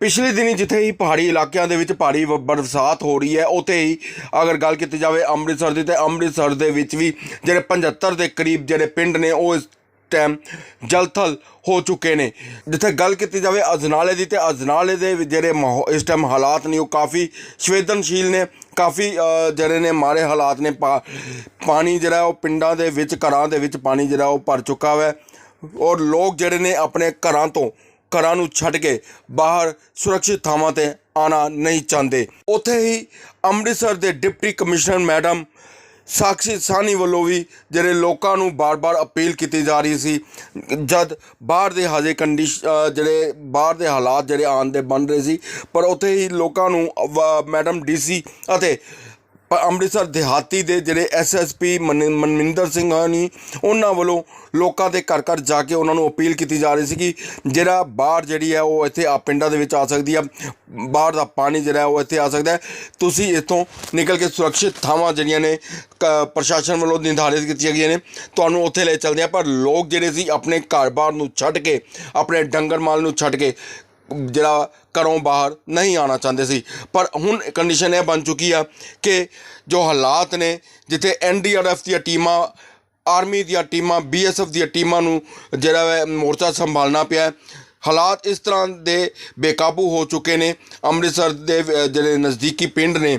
ਪਿਛਲੇ ਦਿਨੀ ਜਿੱਥੇ ਹੀ ਪਹਾੜੀ ਇਲਾਕਿਆਂ ਦੇ ਵਿੱਚ ਭਾਰੀ ਬ- ਬਰਸਾਤ ਹੋ ਰਹੀ ਹੈ, ਉੱਥੇ ਹੀ ਅਗਰ ਗੱਲ ਕੀਤੀ ਜਾਵੇ ਅੰਮ੍ਰਿਤਸਰ ਦੀ, ਤੇ ਅੰਮ੍ਰਿਤਸਰ ਦੇ ਵਿੱਚ ਵੀ ਜਿਹੜੇ 75 ਦੇ ਕਰੀਬ ਜਿਹੜੇ ਪਿੰਡ ਨੇ, ਉਹ ਇਸ ਟਾਈਮ ਜਲਥਲ ਹੋ ਚੁੱਕੇ ਨੇ। ਜਿੱਥੇ ਗੱਲ ਕੀਤੀ ਜਾਵੇ ਅਜਨਾਲੇ ਦੀ, ਤੇ ਅਜਨਾਲੇ ਦੇ ਜਿਹੜੇ ਮਾਹੌ- ਇਸ ਟਾਈਮ ਹਾਲਾਤ ਨੇ, ਉਹ ਕਾਫੀ ਸੰਵੇਦਨਸ਼ੀਲ ਨੇ, ਕਾਫੀ ਜਿਹੜੇ ਨੇ ਮਾਰੇ ਹਾਲਾਤ ਨੇ, ਪਾ- ਪਾਣੀ ਜਿਹੜਾ ਉਹ ਪਿੰਡਾਂ ਦੇ ਵਿੱਚ, ਘਰਾਂ ਦੇ ਵਿੱਚ ਪਾਣੀ ਜਿਹੜਾ ਉਹ ਭਰ ਚੁੱਕਾ ਹੈ ਔਰ ਲੋਕ ਜਿਹੜੇ ਨੇ ਆਪਣੇ ਘਰਾਂ ਤੋਂ ਘਰਾਂ ਨੂੰ ਛੱਡ ਕੇ ਬਾਹਰ ਸੁਰੱਖਿਅਤ ਥਾਵਾਂ ਤੇ ਆਣਾ ਨਹੀਂ ਚਾਹੁੰਦੇ। ਉੱਥੇ ਹੀ ਅੰਮ੍ਰਿਤਸਰ ਦੇ deputy commissioner madam Sakshi Sawhney ਵੱਲੋਂ ਵੀ ਜਿਹੜੇ ਲੋਕਾਂ ਨੂੰ ਬਾਰ-ਬਾਰ ਅਪੀਲ ਕੀਤੀ ਜਾ ਰਹੀ ਸੀ, ਜਦ ਬਾਹਰ ਦੇ ਹਜੇ ਕੰਡੀਸ਼ ਜਿਹੜੇ ਬਾਹਰ ਦੇ ਹਾਲਾਤ ਜਿਹੜੇ ਆਉਣ ਦੇ ਬਣ ਰਹੇ ਸੀ, ਪਰ ਉੱਥੇ ਹੀ ਲੋਕਾਂ ਨੂੰ ਵ- ਮੈਡਮ ਡੀਸੀ ਅਤੇ ਅੰਮ੍ਰਿਤਸਰ ਦਿਹਾਤੀ ਦੇ ਜਿਹੜੇ ਐਸਐਸਪੀ ਮਨਮਿੰਦਰ ਸਿੰਘ ਹਨੀ ਉਹਨਾਂ ਵੱਲੋਂ ਲੋਕਾਂ ਦੇ ਘਰ ਘਰ ਜਾ ਕੇ ਉਹਨਾਂ ਨੂੰ ਅਪੀਲ ਕੀਤੀ ਜਾ ਰਹੀ ਸੀ ਕਿ ਜਿਹੜਾ ਬਾਹਰ ਜਿਹੜੀ ਹੈ ਉਹ ਇੱਥੇ ਆ ਪਿੰਡਾਂ ਦੇ ਵਿੱਚ ਆ ਸਕਦੀ ਆ। ਬਾਹਰ ਦਾ ਪਾਣੀ ਜਿਹੜਾ ਉਹ ਇੱਥੇ ਆ ਸਕਦਾ ਤੁਸੀਂ ਇੱਥੋਂ ਨਿਕਲ ਕੇ ਸੁਰੱਖਿਅਤ ਥਾਵਾਂ ਜਿਹੜੀਆਂ ਨੇ, ਕ- ਪ੍ਰਸ਼ਾਸਨ ਵੱਲੋਂ ਨਿਰਧਾਰਿਤ ਕੀਤੀਆਂ ਗਈਆਂ ਨੇ, ਤੁਹਾਨੂੰ ਉੱਥੇ ਲੈ ਚੱਲਦੇ ਆ ਪਰ ਲੋਕ ਜਿਹੜੇ ਸੀ, ਆਪਣੇ ਘਰ-ਬਾਰ ਨੂੰ ਛੱਡ ਕੇ, ਆਪਣੇ ਡੰਗਰ ਮਾਲ ਨੂੰ ਛੱਡ ਕੇ ਜਿਹੜਾ ਘਰੋਂ ਬਾਹਰ ਨਹੀਂ ਆਉਣਾ ਚਾਹੁੰਦੇ ਸੀ। ਪਰ ਹੁਣ ਕੰਡੀਸ਼ਨ ਇਹ ਬਣ ਚੁੱਕੀ ਆ ਕਿ ਜੋ ਹਾਲਾਤ ਨੇ, ਜਿੱਥੇ ਐਨਡੀਆਰਐਫ ਦੀਆਂ ਟੀਮਾਂ ਆਰਮੀ ਦੀਆਂ ਟੀਮਾਂ ਬੀਐਸਐਫ ਦੀਆਂ ਟੀਮਾਂ ਨੂੰ ਜਿਹੜਾ ਹੈ ਮੋਰਚਾ ਸੰਭਾਲਣਾ ਪਿਆ ਹਾਲਾਤ ਇਸ ਤਰ੍ਹਾਂ ਦੇ ਬੇਕਾਬੂ ਹੋ ਚੁੱਕੇ ਨੇ। ਅੰਮ੍ਰਿਤਸਰ ਦੇ ਜਿਹੜੇ ਨਜ਼ਦੀਕੀ ਪਿੰਡ ਨੇ,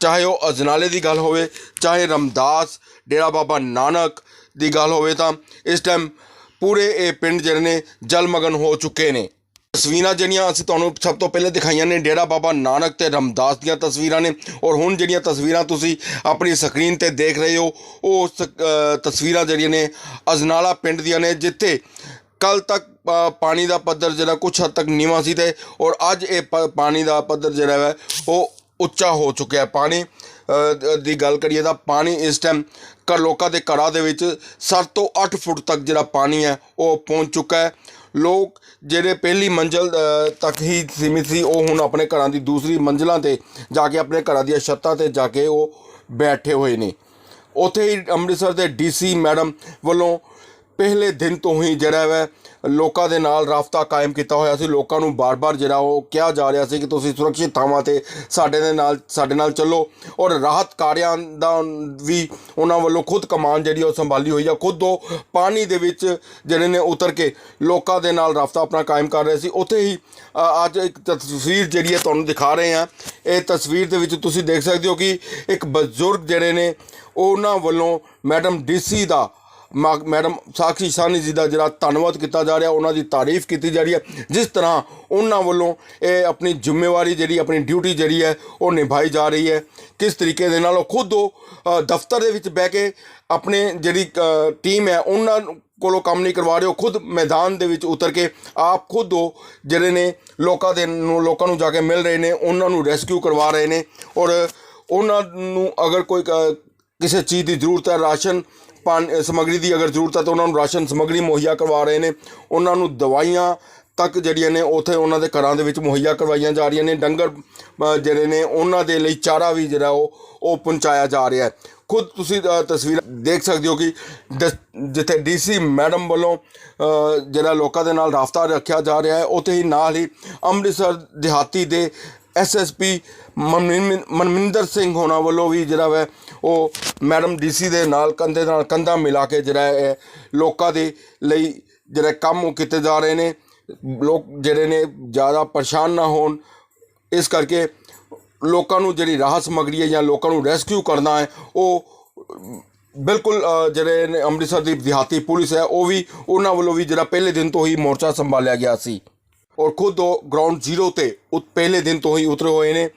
ਚਾਹੇ ਉਹ ਅਜਨਾਲੇ ਦੀ ਗੱਲ ਹੋਵੇ, ਚਾਹੇ ਰਮਦਾਸ, ਡੇਰਾ ਬਾਬਾ ਨਾਨਕ ਦੀ ਗੱਲ ਹੋਵੇ ਤਾਂ ਇਸ ਟਾਈਮ ਪੂਰੇ ਇਹ ਪਿੰਡ ਜਿਹੜੇ ਨੇ ਜਲਮਗਨ ਹੋ ਚੁੱਕੇ ਨੇ। ਤਸਵੀਰਾਂ ਜਿਹੜੀਆਂ ਅਸੀਂ ਤੁਹਾਨੂੰ ਸਭ ਤੋਂ ਪਹਿਲੇ ਦਿਖਾਈਆਂ ਨੇ, ਡੇਰਾ ਬਾਬਾ ਨਾਨਕ ਤੇ ਰਮਦਾਸ ਦੀਆਂ ਤਸਵੀਰਾਂ ਨੇ। ਔਰ ਹੁਣ ਜਿਹੜੀਆਂ ਤਸਵੀਰਾਂ ਤੁਸੀਂ ਆਪਣੀ ਸਕਰੀਨ ਤੇ ਦੇਖ ਰਹੇ ਹੋ, ਉਹ ਤਸਵੀਰਾਂ ਜਿਹੜੀਆਂ ਨੇ ਅਜਨਾਲਾ ਪਿੰਡ ਦੀਆਂ ਨੇ, ਜਿੱਥੇ ਕੱਲ ਤੱਕ ਪਾਣੀ ਦਾ ਪੱਧਰ ਜਿਹੜਾ ਕੁਝ ਹੱਦ ਤੱਕ ਨੀਵਾਂ ਸੀ ਤੇ ਔਰ ਅੱਜ ਇਹ ਪ- ਪਾਣੀ ਦਾ ਪੱਧਰ ਜਿਹੜਾ ਹੈ ਉਹ ਉੱਚਾ ਹੋ ਚੁੱਕਿਆ। ਹੈ ਪਾਣੀ ਦੀ ਗੱਲ ਕਰੀਏ ਤਾਂ ਪਾਣੀ ਇਸ ਟਾਈਮ ਘਰ ਲੋਕਾਂ ਦੇ ਘਰਾਂ ਦੇ ਵਿੱਚ 7 ਤੋਂ 8 ਫੁੱਟ ਤੱਕ ਜਿਹੜਾ ਪਾਣੀ ਹੈ, ਉਹ ਪਹੁੰਚ ਚੁੱਕਾ ਹੈ। ਲੋਕ ਜਿਹੜੇ ਪਹਿਲੀ ਮੰਜ਼ਲ ਤੱਕ ਹੀ ਸੀਮਿਤ ਸੀ, ਉਹ ਹੁਣ ਆਪਣੇ ਘਰਾਂ ਦੀ ਦੂਸਰੀ ਮੰਜ਼ਲਾਂ ਤੇ ਜਾ ਕੇ ਆਪਣੇ ਘਰਾਂ ਦੀਆਂ ਛੱਤਾਂ ਤੇ ਜਾ ਕੇ ਉਹ ਬੈਠੇ ਹੋਏ ਨੇ। ਉੱਥੇ ਹੀ ਅੰਮ੍ਰਿਤਸਰ ਦੇ ਡੀਸੀ ਮੈਡਮ ਵੱਲੋਂ ਪਹਿਲੇ ਦਿਨ ਤੋਂ ਹੀ ਜਿਹੜਾ ਹੈ ਲੋਕਾਂ ਦੇ ਨਾਲ ਰਾਫਤਾ ਕਾਇਮ ਕੀਤਾ ਹੋਇਆ ਸੀ। ਲੋਕਾਂ ਨੂੰ ਬਾਰ-ਬਾਰ ਜਿਹੜਾ ਉਹ ਕਿਹਾ ਜਾ ਰਿਹਾ ਸੀ ਕਿ ਤੁਸੀਂ ਸੁਰੱਖਿਅਤ ਥਾਵਾਂ ਤੇ ਸਾਡੇ ਦੇ ਨਾਲ, ਸਾਡੇ ਨਾਲ ਚੱਲੋ। ਔਰ ਰਾਹਤ ਕਾਰਿਆਂ ਦਾ ਵੀ ਉਹਨਾਂ ਵੱਲੋਂ ਖੁਦ ਕਮਾਨ ਜਿਹੜੀ ਉਹ ਸੰਭਾਲੀ ਹੋਈ ਆ। ਖੁਦ ਉਹ ਪਾਣੀ ਦੇ ਵਿੱਚ ਜਿਹੜੇ ਨੇ ਉਤਰ ਕੇ ਲੋਕਾਂ ਦੇ ਨਾਲ ਰਾਫਤਾ ਆਪਣਾ ਕਾਇਮ ਕਰ ਰਹੇ ਸੀ। ਉੱਥੇ ਹੀ ਅੱਜ ਇੱਕ ਤਸਵੀਰ ਜਿਹੜੀ ਹੈ ਤੁਹਾਨੂੰ ਦਿਖਾ ਰਹੇ ਹਾਂ ਇਹ ਤਸਵੀਰ ਦੇ ਵਿੱਚ ਤੁਸੀਂ ਦੇਖ ਸਕਦੇ ਹੋ ਕਿ ਇੱਕ ਬਜ਼ੁਰਗ ਜਿਹੜੇ ਨੇ, ਉਹਨਾਂ ਵੱਲੋਂ ਮੈਡਮ ਡੀਸੀ ਦਾ ਮੈਡਮ ਸਾਖੀ ਸਾਨੀ ਜੀ ਦਾ ਜਿਹੜਾ ਧੰਨਵਾਦ ਕੀਤਾ ਜਾ ਰਿਹਾ, ਉਹਨਾਂ ਦੀ ਤਾਰੀਫ ਕੀਤੀ ਜਾ ਰਹੀ ਹੈ। ਜਿਸ ਤਰ੍ਹਾਂ ਉਹਨਾਂ ਵੱਲੋਂ ਇਹ ਆਪਣੀ ਜ਼ਿੰਮੇਵਾਰੀ ਜਿਹੜੀ, ਆਪਣੀ ਡਿਊਟੀ ਜਿਹੜੀ ਹੈ, ਉਹ ਨਿਭਾਈ ਜਾ ਰਹੀ ਹੈ। ਕਿਸ ਤਰੀਕੇ ਦੇ ਨਾਲ ਉਹ ਖੁਦ ਉਹ ਦਫ਼ਤਰ ਦੇ ਵਿੱਚ ਬਹਿ ਕੇ ਆਪਣੇ ਜਿਹੜੀ ਟੀਮ ਹੈ, ਉਹਨਾਂ ਕੋਲੋਂ ਕੰਮ ਨਹੀਂ ਕਰਵਾ ਰਹੇ, ਉਹ ਖੁਦ ਮੈਦਾਨ ਦੇ ਵਿੱਚ ਉਤਰ ਕੇ ਆਪ ਖੁਦ ਉਹ ਜਿਹੜੇ ਨੇ ਲੋਕਾਂ ਦੇ ਨੂੰ, ਲੋਕਾਂ ਨੂੰ ਜਾ ਕੇ ਮਿਲ ਰਹੇ ਨੇ, ਉਹਨਾਂ ਨੂੰ ਰੈਸਕਿਊ ਕਰਵਾ ਰਹੇ ਨੇ। ਔਰ ਉਹਨਾਂ ਨੂੰ ਅਗਰ ਕੋਈ ਕਿਸੇ ਚੀਜ਼ ਦੀ ਜ਼ਰੂਰਤ ਹੈ, ਰਾਸ਼ਨ ਪਾਣੀ ਸਮੱਗਰੀ ਦੀ ਅਗਰ ਜ਼ਰੂਰਤ ਹੈ ਤਾਂ ਉਹਨਾਂ ਨੂੰ ਰਾਸ਼ਨ ਸਮੱਗਰੀ ਮੁਹੱਈਆ ਕਰਵਾ ਰਹੇ ਨੇ। ਉਹਨਾਂ ਨੂੰ ਦਵਾਈਆਂ ਤੱਕ ਜਿਹੜੀਆਂ ਨੇ ਉਥੇ ਉਹਨਾਂ ਦੇ ਘਰਾਂ ਦੇ ਵਿੱਚ ਮੁਹੱਈਆ ਕਰਵਾਈਆਂ ਜਾ ਰਹੀਆਂ ਨੇ। ਡੰਗਰ ਜਿਹੜੇ ਨੇ ਉਹਨਾਂ ਦੇ ਲਈ ਚਾਰਾ ਵੀ ਜਿਹੜਾ ਉਹ ਉਹ ਪਹੁੰਚਾਇਆ ਜਾ ਰਿਹਾ ਹੈ। ਖੁਦ ਤੁਸੀਂ ਅ, ਤਸਵੀਰ ਦੇਖ ਸਕਦੇ ਹੋ ਕਿ ਦ- ਜਿੱਥੇ ਡੀਸੀ ਮੈਡਮ ਵੱਲੋਂ ਜਿਹੜਾ ਲੋਕਾਂ ਦੇ ਨਾਲ ਰਾਫਤਾ ਰੱਖਿਆ ਜਾ ਰਿਹਾ ਹੈ ਉੱਥੇ ਹੀ ਨਾਲ ਹੀ ਅੰਮ੍ਰਿਤਸਰ ਦਿਹਾਤੀ ਦੇ ਐਸਐਸਪੀ ਮਨਮਿੰਦਰ ਸਿੰਘ ਹੋਣਾ ਵੱਲੋਂ ਵੀ ਜਿਹੜਾ ਹੈ ਉਹ ਮੈਡਮ ਡੀਸੀ ਦੇ ਨਾਲ ਕੰਧੇ ਨਾਲ ਕੰਧਾ ਮਿਲਾ ਕੇ ਜਿਹੜਾ ਹੈ ਲੋਕਾਂ ਦੇ ਲਈ ਜਿਹੜਾ ਕੰਮ ਉਹ ਕੀਤੇ ਜਾ ਰਹੇ ਨੇ, ਲੋਕ ਜਿਹੜੇ ਨੇ ਜ਼ਿਆਦਾ ਪਰੇਸ਼ਾਨ ਨਾ ਹੋਣ। ਇਸ ਕਰਕੇ ਲੋਕਾਂ ਨੂੰ ਜਿਹੜੀ ਰਾਹਤ ਸਮੱਗਰੀ ਹੈ ਜਾਂ ਲੋਕਾਂ ਨੂੰ ਰੈਸਕਿਊ ਕਰਨਾ ਹੈ, ਉਹ ਬਿਲਕੁਲ ਜਿਹੜੇ ਨੇ ਅੰਮ੍ਰਿਤਸਰ ਦੀ ਦਿਹਾਤੀ ਪੁਲਿਸ ਹੈ, ਉਹ ਵੀ ਉਹਨਾਂ ਵੱਲੋਂ ਵੀ ਜਿਹੜਾ ਪਹਿਲੇ ਦਿਨ ਤੋਂ ਹੀ ਮੋਰਚਾ ਸੰਭਾਲਿਆ ਗਿਆ ਸੀ। ਔਰ ਖੁਦ ਉਹ ਗਰਾਊਂਡ ਜ਼ੀਰੋ ਤੇ ਉਹ ਪਹਿਲੇ ਦਿਨ ਤੋਂ ਹੀ ਉਤਰੇ ਹੋਏ ਨੇ।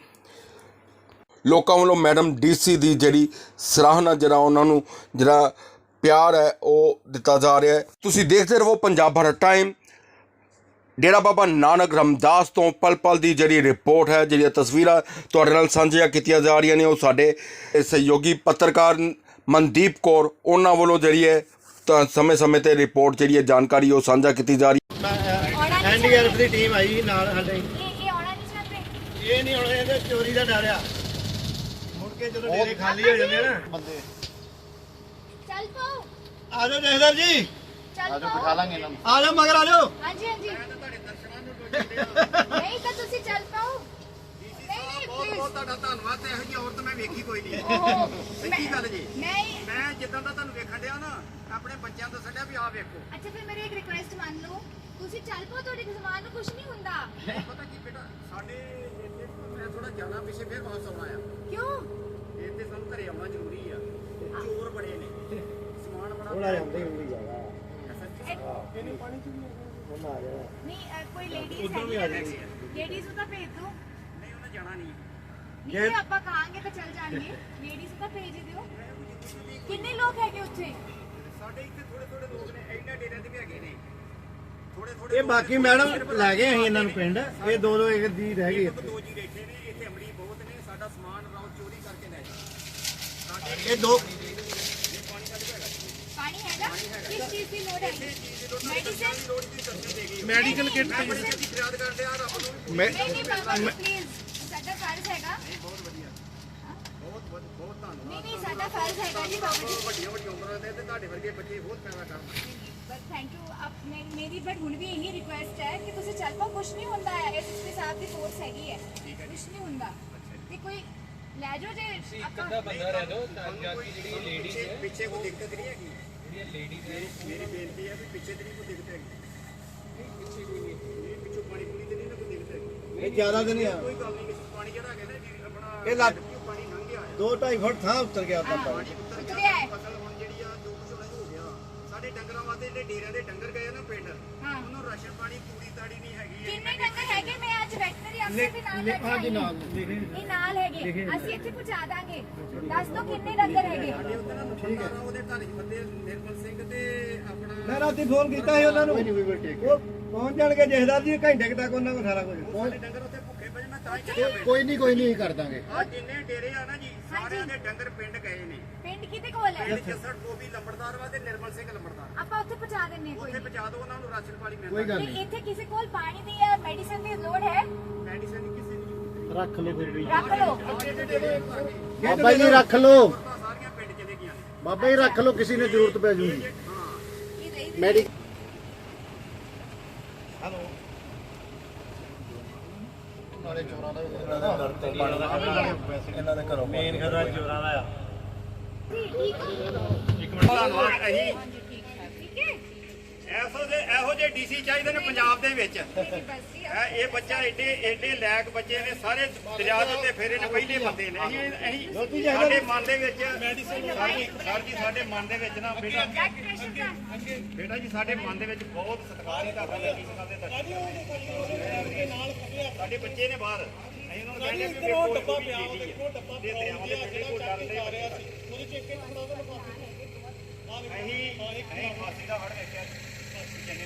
ਲੋਕਾਂ ਵੱਲੋਂ ਮੈਡਮ ਡੀਸੀ ਦੀ ਜਿਹੜੀ ਸਰਾਹਨਾ ਜਿਹੜਾ ਉਹਨਾਂ ਨੂੰ ਜਿਹੜਾ ਪਿਆਰ ਹੈ, ਉਹ ਦਿੱਤਾ ਜਾ ਰਿਹਾ ਹੈ। ਤੁਸੀਂ ਦੇਖਦੇ ਰਹੋ ਪੰਜਾਬ ਭਰ ਟਾਈਮ ਡੇਰਾ ਬਾਬਾ ਨਾਨਕ ਰਮਦਾਸ ਤੋਂ ਪਲ ਪਲ ਦੀ ਜਿਹੜੀ ਰਿਪੋਰਟ ਹੈ, ਜਿਹੜੀਆਂ ਤਸਵੀਰਾਂ ਤੁਹਾਡੇ ਨਾਲ ਸਾਂਝੀਆਂ ਕੀਤੀਆਂ ਜਾ ਰਹੀਆਂ ਨੇ, ਉਹ ਸਾਡੇ ਸਹਿਯੋਗੀ ਪੱਤਰਕਾਰ ਮਨਦੀਪ ਕੌਰ, ਉਹਨਾਂ ਵੱਲੋਂ ਜਿਹੜੀ ਹੈ, ਤਾਂ ਸਮੇਂ-ਸਮੇਂ ਤੇ ਰਿਪੋਰਟ ਜਿਹੜੀ ਹੈ, ਜਾਣਕਾਰੀ ਉਹ ਸਾਂਝਾ ਕੀਤੀ ਜਾ ਰਹੀ ਐਨਡੀਆਰਐਫ ਦੀ ਟੀਮ ਆਈ ਨਾਲ ਸਾਡੇ। ਇਹ ਇਹ ਆਉਣਾ ਨਹੀਂ ਚਾਹਤੇ ਇਹ ਨਹੀਂ ਹੁਣ ਇਹਦੇ ਚੋਰੀ ਦਾ ਡਰ ਮੁੜ ਕੇ ਜਦੋਂ ਡੇਰੇ ਖਾਲੀ ਹੋ ਜਾਂਦੇ ਨਾ। ਬੰਦੇ। ਚੱਲ ਪਾਓ ਆ ਜਾਓ ਜਹਦਰ ਜੀ। ਚੱਲ ਆਜੋ ਬਿਠਾ ਲਾਂਗੇ ਇਹਨਾਂ ਨੂੰ। ਆ ਜਾਓ ਮਗਰ ਆ ਜਾਓ। ਹਾਂਜੀ ਹਾਂਜੀ। ਨਹੀਂ ਤਾਂ ਤੁਸੀਂ ਚੱਲ ਪਾਓ। ਬਹੁਤ ਬਹੁਤ ਤੁਹਾਡਾ ਧੰਨਵਾਦ ਤੇ ਇਹੋ ਜਿਹੀ ਔਰਤ ਮੈਂ ਵੇਖੀ ਕੋਈ ਨਹੀਂ। ਓਹੋ ਗੱਲ ਜੀ। ਨਹੀਂ ਮੈਂ ਜਿੱਦਾਂ ਦਾ ਤੁਹਾਨੂੰ ਵੇਖਣ ਡਿਆ ਨਾ ਆਪਣੇ ਬੱਚਿਆਂ ਤੋਂ ਛੱਡਿਆ ਵੀ ਆ ਵੇਖੋ। ਤੁਸੀਂ ਚੱਲ ਪਾਓ ਤੁਹਾਡੇ ਜ਼ਮਾਨ ਨੂੰ ਕੁਝ ਨਹੀਂ ਹੁੰਦਾ। ਪਤਾ ਕੀ ਬੇਟਾ ਸਾਡੇ ਇੱਥੇ ਮੈਂ ਥੋੜਾ ਜਾਣਾ ਪਿੱਛੇ ਫਿਰ ਵਾਪਸ ਆਉਣਾ ਆ। ਕਿਉਂ? ਇੱਥੇ ਸਾਨੂੰ ਘਰੇ ਆਉਣਾ ਜ਼ਰੂਰੀ ਆ। ਤੇ ਚੋਰ ਬੜੇ ਨੇ। ਸਮਾਨ ਬੜਾ ਥੋੜਾ ਜਿਹਾ ਹੁੰਦੀ ਹੁੰਦੀ ਜਾਗਾ ਇਹ- ਇਹਨੇ ਪਾਣੀ ਚ ਵੀ ਉਹਨਾਂ ਆ ਜਾਣਾ। ਨਹੀਂ ਅ, ਕੋਈ ਲੇਡੀਜ਼ ਹੈਗੀ ਲੇਡੀਜ਼ ਨੂੰ। ਤਾਂ ਭੇਜ ਦਿਓ ਨਹੀਂ ਉਹਨੇ ਜਾਣਾ ਨਹੀਂ। ਨਹੀਂ ਜੇ ਆਪਾਂ ਕਹਾਂਗੇ ਤਾਂ ਚੱਲ ਜਾਣਗੇ। ਲੇਡੀਜ਼ ਨੂੰ ਤਾਂ ਭੇਜ ਹੀ ਦਿਓ ਕਿੰਨੇ ਲੋਕ ਹੈਗੇ ਉੱਥੇ? ਸਾਡੇ ਇੱਥੇ ਥੋੜੇ ਥੋੜੇ ਲੋਕ ਨੇ। ਇਹਨਾਂ ਡੇਰਿਆਂ ਦੇ ਵੀ ਹੈਗੇ ਨੇ। ਇਹ ਬਾਕੀ ਮੈਡਮ ਲੈ ਗਏ ਅਸੀਂ ਇਹਨਾਂ ਨੂੰ ਪਿੰਡ। ਇਹ ਦੋ ਦੋ ਇੱਕ ਦੀ ਰਹਿ ਗਈ ਇੱਕ ਇੱਥੇ। ਦੋ ਜੀ ਬੈਠੇ ਨੇ ਇੱਥੇ ਅਮਲੀ ਬਹੁਤ ਨੇ ਸਾਡਾ ਸਮਾਨ ਰਾਉ ਚੋਰੀ ਕਰਕੇ ਲੈ ਜਾਂਦੇ ਸਾਡੇ ਇਹ ਦੋ ਪਾਣੀ ਹੈਗਾ? ਕਿਸ ਚੀਜ਼ ਦੀ ਲੋੜ ਹੈ ਮੈਡੀਸਨ ਲੋੜ ਦੀ ਦੱਸੀ ਦੇ ਗਈ ਮੈਡੀਕਲ ਕਿੱਟ ਛੇਤੀ ਫਰਿਆਦ ਕਰਦੇ ਆ ਰੱਬ ਨੂੰ। ਨਹੀਂ ਨਹੀਂ ਬਾਬਾ ਜੀ ਪਲੀਜ਼ ਸਾਡਾ ਫਰਜ਼ ਹੈਗਾ। ਬਹੁਤ ਵਧੀਆ। ਬਹੁਤ ਬਹੁਤ ਬਹੁਤ ਧੰਨਵਾਦ। ਨਹੀਂ ਨਹੀਂ ਸਾਡਾ ਫਰਜ਼ ਹੈਗਾ ਜੀ ਬਾਬਾ ਜੀ। ਵੱਡੀਆਂ ਵੱਡੀਆਂ ਉਮਰਾਂ ਦੇ ਤੇ ਤੁਹਾਡੇ ਵਰਗੇ ਬੱਚੇ ਬਹੁਤ ਪੈਦਾ ਕਰਨ ਬਟ ਥੈਂਕ ਯੂ ਆਪ ਮੈਂ ਮੇਰੀ ਬਟ ਹੁਣ ਵੀ ਇਹੀ ਰਿਕੁਐਸਟ ਹੈ ਕਿ ਤੁਸੀਂ ਚੱਲ ਪਾਓ ਕੁਝ ਨਹੀਂ ਹੁੰਦਾ ਹੈ ਇਸ ਦੇ ਸਾਹਿਬ ਦੀ ਫੋਰਸ ਹੈਗੀ ਹੈ ਕੁਝ ਨਹੀਂ ਹੁੰਦਾ ਤੇ ਕੋਈ ਲੈ ਜਾਓ ਜੇ ਆਪਾਂ ਬੰਦਾ ਰਹਿ ਦੋ ਤਾਂ ਕਿ ਜਿਹੜੀ ਲੇਡੀਜ਼ ਪਿੱਛੇ ਪਿੱਛੇ ਕੋਈ ਦਿੱਕਤ ਨਹੀਂ ਹੈਗੀ ਜਿਹੜੀਆਂ ਲੇਡੀਜ਼ ਮੇਰੀ ਮੇਰੀ ਬੇਨਤੀ ਹੈ ਵੀ ਪਿੱਛੇ ਤੇ ਨਹੀਂ ਕੋਈ ਦਿੱਕਤ ਹੈਗੀ ਪਿੱਛੇ ਕੋਈ ਨਹੀਂ ਇਹ ਪਿੱਛੋਂ ਪਾਣੀ ਪੂਰੀ ਤੇ ਨਹੀਂ ਨਾ ਕੋਈ ਦਿੱਕਤ ਹੈਗੀ ਇਹ ਜ਼ਿਆਦਾ ਦਿਨ ਆ ਕੋਈ ਗੱਲ ਨਹੀਂ ਕਿਸੇ ਪਾਣੀ ਜਿਹੜਾ ਹੈਗਾ ਨਾ ਜੀ ਆਪਣਾ ਇਹ ਲੱਗ- ਪਾਣੀ ਲੰਘ ਗਿਆ ਹੈ ਦੋ ਢਾਈ ਫੁੱਟ ਥਾਂ ਉੱਤਰ ਗਿਆ ਤਾਂ ਪਾਣੀ ਸਾਡੇ ਡੰਗਰਾਂ ਵਾਸਤੇ ਜਿਹੜੇ ਡੇਰਿਆਂ ਦੇ ਡੰਗਰ ਗਏ ਨਾ ਪਿੰਡ ਹਾਂ। ਉਹਨੂੰ ਰਾਸ਼ਨ ਪਾਣੀ ਪੂਰੀ ਤਾੜੀ ਨਹੀਂ ਹੈਗੀ ਹੈ। ਕਿੰਨੇ ਡੰਗਰ ਹੈਗੇ? ਮੈਂ ਅੱਜ ਵੈਟਰਨਰੀ ਅਫਸਰ ਦੇ ਨਾਲ ਲੈ ਕੇ ਆਈ ਹਾਂ। ਇਹ ਨਾਲ ਹੈਗੇ। ਅਸੀਂ ਇੱਥੇ ਪਹੁੰਚਾ ਦਾਂਗੇ। ਦੱਸ ਦੋ ਕਿੰਨੇ ਡੰਗਰ ਹੈਗੇ? ਸਾਡੇ ਉੱਤੇ ਨਾ ਮੁੰਡਾ ਵਾ, ਉਹਦੇ ਘਰ 'ਚ ਬੰਦੇ ਨਿਰਮਲ ਸਿੰਘ ਤੇ ਆਪਣਾ ਮੈਂ ਰਾਤੀ ਫੋਨ ਕੀਤਾ ਸੀ ਉਹਨਾਂ ਨੂੰ। ਉਹ ਪਹੁੰਚ ਜਾਣਗੇ ਜਹਦਾਰ ਜੀ ਘੰਟੇ ਕੁ ਤੱਕ ਉਹਨਾਂ ਕੋਲ ਸਾਰਾ ਕੁਝ। ਸਾਡੇ ਡੰਗਰ ਉੱਥੇ ਭੁੱਖੇ ਪਏ ਮੈਂ ਤਾਂ ਹੀ ਚੱਲਿਆ ਪਿੰਡ ਕੋਈ ਨਹੀਂ ਕੋਈ ਨਹੀਂ ਕਰ ਦਾਂਗੇ। ਆ ਜਿੰਨੇ ਡੇਰੇ ਆ ਨਾ ਜੀ ਸਾਰਿਆਂ ਦੇ ਡੰਗਰ ਪਿੰਡ ਗਏ ਨੇ। ਪਿੰਡ ਕਿਤੇ ਕੋਲ ਹੈ? ਪਿੰਡ ਜੱਸੜ ਟੋਬੀ ਲੰਬੜਦਾਰ ਵਾ ਤੇ ਨਿਰਮਲ ਸਿੰਘ ਲੰਬੜਦਾਰ। ਆਪਾਂ ਉੱਥੇ ਪਹੁੰਚਾ ਦਿੰਨੇ ਹਾਂ ਉੱਥੇ ਕੋਈ ਪਹੁੰਚਾ ਦਿਓ ਉਹਨਾਂ ਨੂੰ ਰਾਸ਼ਨ ਪਾਣੀ ਕੋਈ ਮਿਲਦਾ ਗੱਲ ਤੇ ਨਹੀਂ। ਇੱਥੇ ਕਿਸੇ ਕੋਲ ਪਾਣੀ ਦੀ ਜਾਂ ਮੈਡੀਸਨ ਦੀ ਲੋੜ ਹੈ? ਮੈਡੀਸਨ ਕਿਸੇ ਦੀ ਜ਼ਰੂਰਤ ਰੱਖ ਲਓ ਫਿਰ ਵੀ। ਰੱਖ ਲਓ। ਨਹੀਂ ਦੇ ਬਾਬਾ ਜੀ ਰੱਖ ਲਓ। ਤਾਂ ਸਾਰੀਆਂ ਪਿੰਡ ਚਲੇ ਗਈਆਂ ਨੇ। ਬਾਬਾ ਜੀ ਰੱਖ ਲਓ ਕਿਸੇ ਨੇ ਜ਼ਰੂਰਤ ਪੈ ਜੂਗੀ। ਹਾਂ। ਇਹ ਰਹੀ ਮੈਡੀ ਇਹਨਾਂ ਦੇ ਘਰੋਂ ਮੇਨ ਘਰ ਚੋਰਾਂ ਦਾ ਆ। ਠੀਕ ਧੰਨਵਾਦ। ਅਸੀਂ ਹਾਂਜੀ ਠੀਕ ਹੈ ਠੀਕ ਹੈ ਐਸੋ ਦੇ ਡੀਸੀ ਚਾਹੀਦੇ ਨੇ ਪੰਜਾਬ ਦੇ ਵਿੱਚ। ਇਹ ਇਹ ਬੱਚਾ ਏਡੇ ਏਡੇ ਲੈਕ ਬੱਚੇ ਨੇ ਸਾਰੇ ਦਰਿਆ ਦੇ ਉੱਤੇ ਫੇਰੇ ਨੇ ਪਹਿਲੇ ਬੰਦੇ ਨੇ। ਅਸੀਂ ਅਸੀਂ ਸਾਡੇ ਮਨ ਦੇ ਵਿੱਚ ਸਾਡੀ ਸਰ ਜੀ ਸਾਡੇ ਮਨ ਦੇ ਵਿੱਚ ਨਾ ਬੇਟਾ ਦਾ ਜੀ ਸਾਡੇ ਮਨ ਦੇ ਵਿੱਚ ਬਹੁਤ ਸਤਿਕਾਰ ਹੈ ਤੁਹਾਡਾ ਦੇ ਸਾਡੇ ਬੱਚੇ ਨੇ ਬਾਹਰ। ਅਸੀਂ ਉਹਨਾਂ ਨੂੰ ਕਹਿੰਦੇ ਕਿ ਵੇਖੋ ਡੱਬਾ ਪਿਆ ਉਹ ਦੇਖੋ ਡੱਬਾ ਪਿਆ ਦੇ ਕੰਢੇ ਕੋਲ ਡਰਦੇ ਆ ਰਿਹਾ ਸੀ। ਉਹਦੇ ਚੇਕ ਕੇ ਥੋੜਾ ਜਿਹਾ ਲਫਾਫੇ। ਅਸੀਂ ਅਸੀਂ ਫਾਸੀ ਦਾ ਹੜ ਵੇਖਿਆ। ਫਾਸੀ ਜੰਨੇ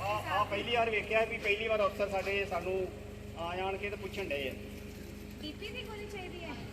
ਆ ਆ ਪਹਿਲੀ ਵਾਰ ਵੇਖਿਆ ਵੀ ਪਹਿਲੀ ਵਾਰ ਅਫਸਰ ਸਾਡੇ ਸਾਨੂੰ ਆ ਜਾਣ ਕੇ ਤੇ ਪੁੱਛਣ ਡਏ ਆ। ਬੀਪੀ ਦੀ ਗੋਲੀ ਚਾਹੀਦੀ ਹੈ?